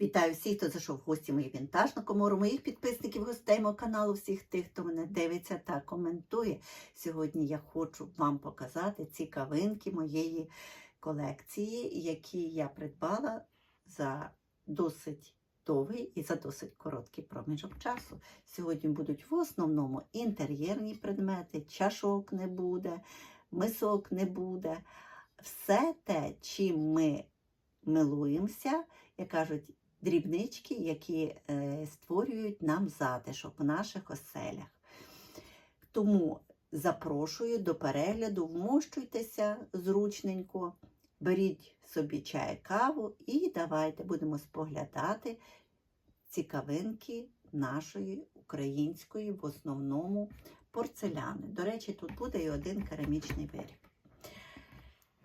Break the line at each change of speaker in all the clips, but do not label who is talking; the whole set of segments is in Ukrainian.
Вітаю всіх, хто зайшов в гості мої вінтажну комору, моїх підписників, гостей мого каналу, всіх тих, хто мене дивиться та коментує. Сьогодні я хочу вам показати цікавинки моєї колекції, які я придбала за досить довгий і за досить короткий проміжок часу. Сьогодні будуть в основному інтер'єрні предмети, чашок не буде, мисок не буде. Все те, чим ми милуємося, як кажуть, дрібнички, які е, створюють нам затишок в наших оселях. Тому запрошую до перегляду, вмощуйтеся зручненько, беріть собі чай, каву і давайте будемо споглядати цікавинки нашої української, в основному порцеляни. До речі, тут буде і один керамічний виріб.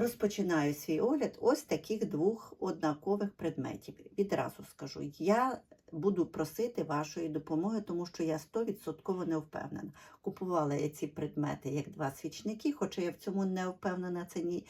Розпочинаю свій огляд ось таких двох однакових предметів. Відразу скажу, я буду просити вашої допомоги, тому що я 100% не впевнена. Купувала я ці предмети як два свічники, хоча я в цьому не впевнена, це ні,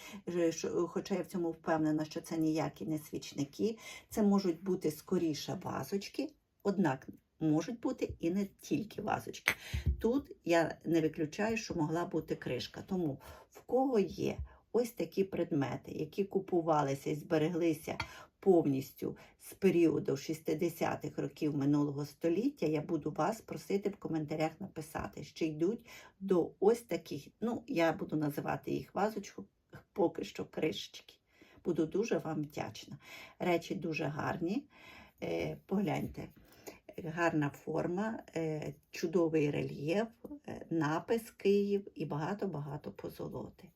хоча я в цьому впевнена, що це ніякі не свічники. Це можуть бути скоріше вазочки, однак можуть бути і не тільки вазочки. Тут я не виключаю, що могла бути кришка. Тому в кого є ось такі предмети, які купувалися і збереглися повністю з періоду 60-х років минулого століття, я буду вас просити в коментарях написати, що йдуть до ось таких, ну, я буду називати їх вазочку, поки що кришечки. Буду дуже вам вдячна. Речі дуже гарні. Е, погляньте, гарна форма, е, чудовий рельєф, е, напис Київ і багато-багато позолоти.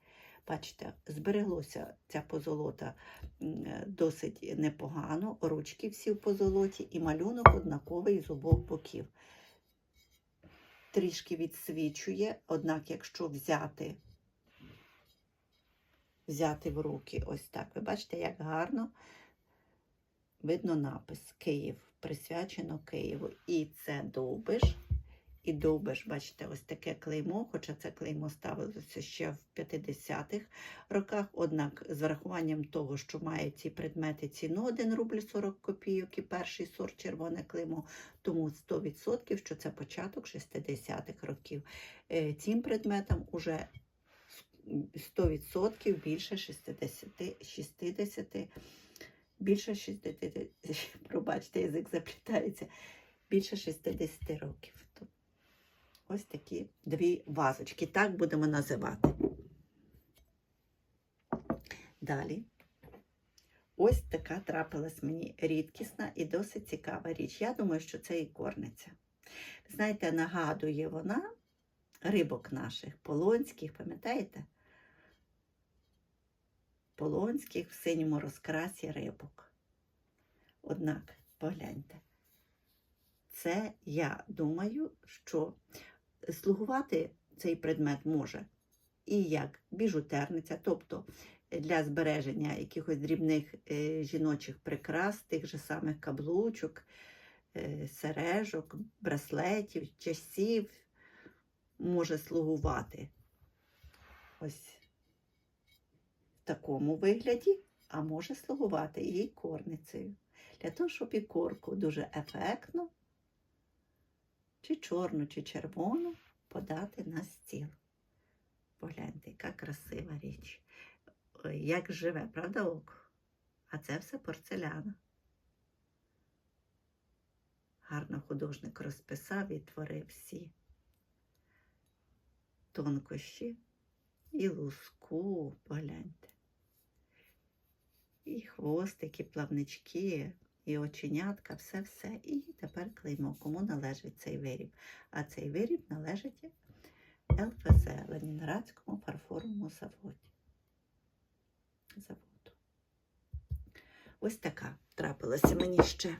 Бачите, збереглося ця позолота е, досить непогано, ручки всі в позолоті і малюнок однаковий з обох боків. Трішки відсвічує, однак, якщо взяти, взяти в руки ось так, ви бачите, як гарно видно напис Київ, присвячено Києву. І це довбиш. І довбиш, бачите, ось таке клеймо, хоча це клеймо ставилося ще в 50-х роках. Однак, з врахуванням того, що має ці предмети ціну 1 рубль 40 копійок і перший сорт червоне клеймо, тому 100%, що це початок 60-х років. Е, Цим предметам уже 100% більше 60, 60 більше 60, пробачте, язик заплітається, більше 60 років. Ось такі дві вазочки, так будемо називати. Далі. Ось така трапилась мені рідкісна і досить цікава річ. Я думаю, що це і корниця. Знаєте, нагадує вона рибок наших, полонських, пам'ятаєте? Полонських в синьому розкрасі рибок. Однак, погляньте, це я думаю, що слугувати цей предмет може і як біжутерниця, тобто для збереження якихось дрібних е, жіночих прикрас, тих же самих каблучок, е, сережок, браслетів, часів, може слугувати ось в такому вигляді, а може слугувати і корницею. Для того, щоб і корку дуже ефектно, чи чорну, чи червону подати на стіл. Погляньте, яка красива річ. Як живе, правда, око? А це все порцеляна. Гарно художник розписав і творив всі тонкощі і луску, погляньте. І хвостики, плавнички, і оченятка, все-все. І тепер клеймо, кому належить цей виріб. А цей виріб належить ЛФЗ Ленінградському фарфоровому заводі. заводу. Ось така трапилася мені ще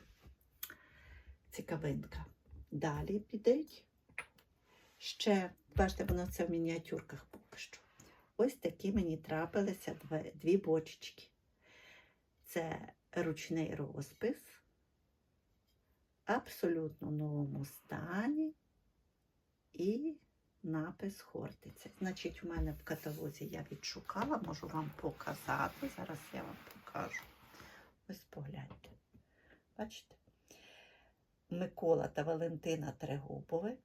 цікавинка. Далі підуть ще, бачите, воно це в мініатюрках поки що. Ось такі мені трапилися дві, бочечки. Це ручний розпис, абсолютно новому стані і напис Хортиця. Значить, у мене в каталозі я відшукала, можу вам показати. Зараз я вам покажу. Ось погляньте. Бачите? Микола та Валентина Трегубови,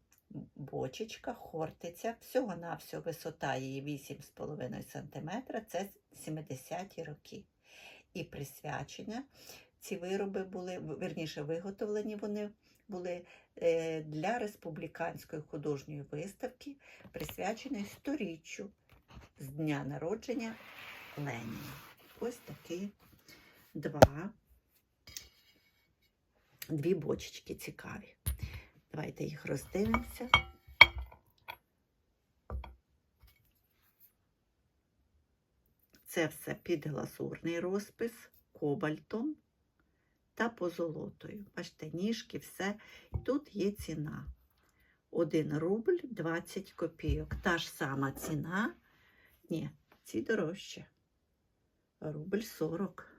бочечка, хортиця, всього-навсього висота її 8,5 см, це 70-ті роки. І присвячення ці вироби були, верніше, виготовлені вони були е, для республіканської художньої виставки, присвяченої сторіччю з дня народження Леніна. Ось такі два, дві бочечки цікаві. Давайте їх роздивимося. Це все підглазурний розпис кобальтом та позолотою. Бачите, ніжки, все. Тут є ціна. 1 рубль 20 копійок. Та ж сама ціна. Ні, ці дорожче. Рубль 40.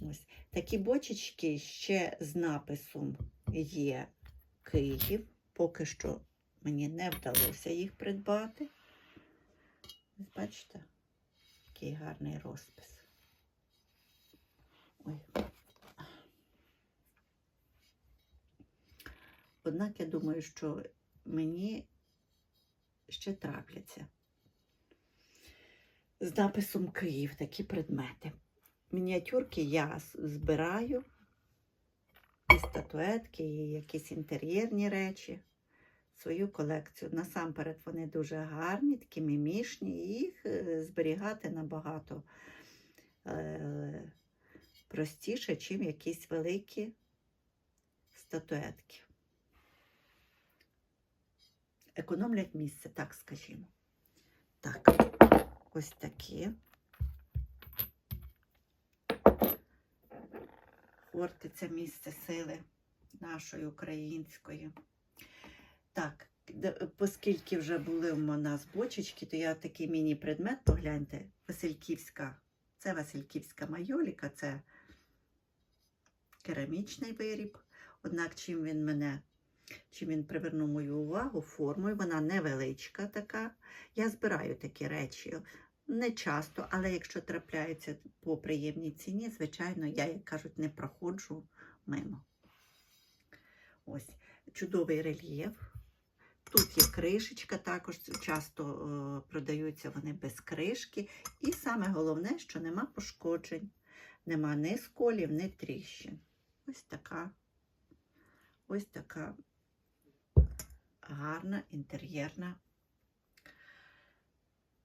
Ось. Такі бочечки ще з написом є Київ. Поки що мені не вдалося їх придбати. Ось бачите, який гарний розпис. Ой. Однак я думаю, що мені ще трапляться з написом Київ такі предмети. Мініатюрки я збираю, і статуетки, і якісь інтер'єрні речі, свою колекцію. Насамперед вони дуже гарні, такі мімішні, і їх е, зберігати набагато е, простіше, чим якісь великі статуетки. Економлять місце, так скажімо. Так, ось такі. Хортиця місце сили нашої української. Так, оскільки вже були в нас бочечки, то я такий міні-предмет, погляньте, Васильківська. Це Васильківська майоліка, це керамічний виріб. Однак, чим він мене, чим він привернув мою увагу формою, вона невеличка така. Я збираю такі речі. Не часто, але якщо трапляються по приємній ціні, звичайно, я, як кажуть, не проходжу мимо. Ось чудовий рельєф. Тут є кришечка, також часто е, продаються вони без кришки. І саме головне, що нема пошкоджень, нема ні сколів, ні тріщин. Ось така, ось така гарна інтер'єрна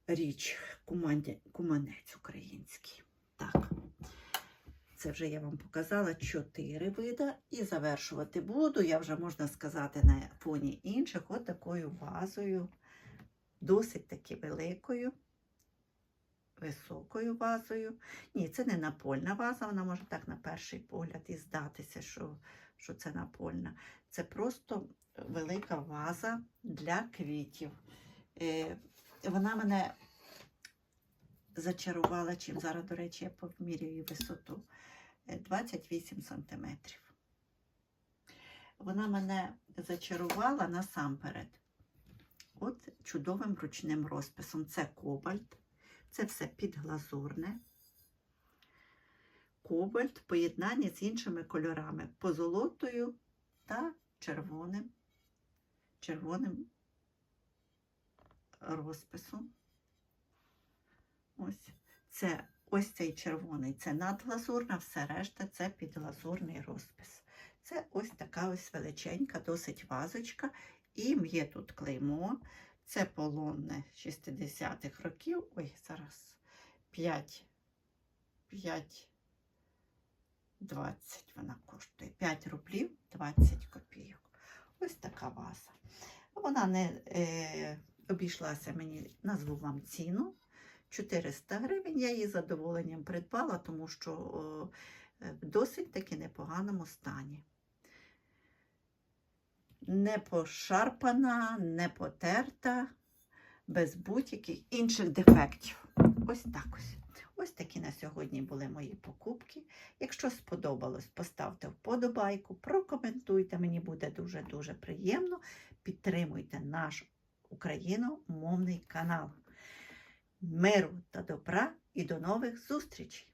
річ, куманець український. Так, це вже я вам показала чотири вида. І завершувати буду, я вже можна сказати, на фоні інших, от такою вазою, досить таки великою, високою вазою. Ні, це не напольна ваза, вона може так на перший погляд і здатися, що, що це напольна. Це просто велика ваза для квітів. Е, вона мене зачарувала, чим зараз, до речі, я поміряю висоту. Е, 28 сантиметрів. Вона мене зачарувала насамперед. От чудовим ручним розписом. Це кобальт, це все підглазурне. Кобальт в поєднанні з іншими кольорами позолотою та червоним, червоним розписом. Ось це ось цей червоний це надглазурна, все решта це підглазурний розпис. Це ось така ось величенька, досить вазочка. І є тут клеймо. Це полонне 60-х років. Ой, зараз 5, 5, 20 вона коштує. 5 рублів 20 копійок. Ось така ваза. Вона не е, обійшлася мені, назву вам ціну. 400 гривень. Я її задоволенням придбала, тому що е, в досить таки непоганому стані. Не пошарпана, не потерта, без будь-яких інших дефектів. Ось так ось. Ось такі на сьогодні були мої покупки. Якщо сподобалось, поставте вподобайку, прокоментуйте, мені буде дуже-дуже приємно. Підтримуйте наш україномовний канал. Миру та добра і до нових зустрічей!